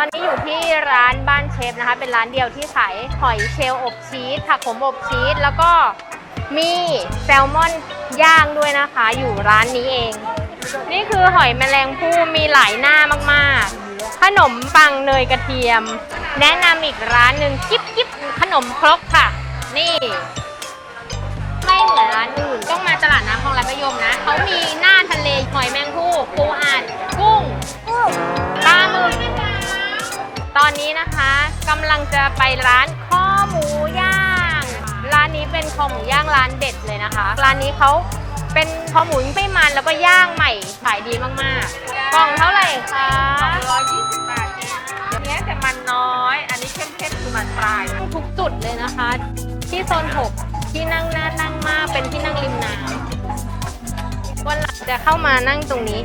ตอนนี้อยู่ที่ร้านบ้านเชฟนะคะ เป็นร้านเดียวที่ขายหอยเชลล์อบชีสผักขมอบชีสแล้วก็มีแซลมอนย่างด้วยนะคะ อยู่ร้านนี้เอง นี่คือหอยแมลงภู่มีหลายหน้ามากๆ ขนมปังเนยกระเทียม แนะนำอีกร้านหนึ่งกิ๊บกิ๊บขนมครกค่ะ นี่ไม่เหมือนร้านอื่นต้องมาตลาดน้ำคลองรัฐมยมนะเขามีหน้า อนนี้นะคะกำลังจะไปร้านข้อหมูย่าง ร้านนี้เป็นคอหมูย่างร้านเด็ดเลยนะคะ ร้านนี้เขาเป็นคอหมูไม่มันแล้วก็ย่างใหม่ขายดีมากๆกล่องเท่าไหร่คะร้อยยี่สิบบาทเองเนี้ยแต่มันน้อย อันนี้เข้มๆคือมันปลายทุกจุดเลยนะคะ ที่โซน6ที่นั่งน่านั่งมากเป็นที่นั่งริมน้ำวันหลังจะเข้ามานั่งตรงนี้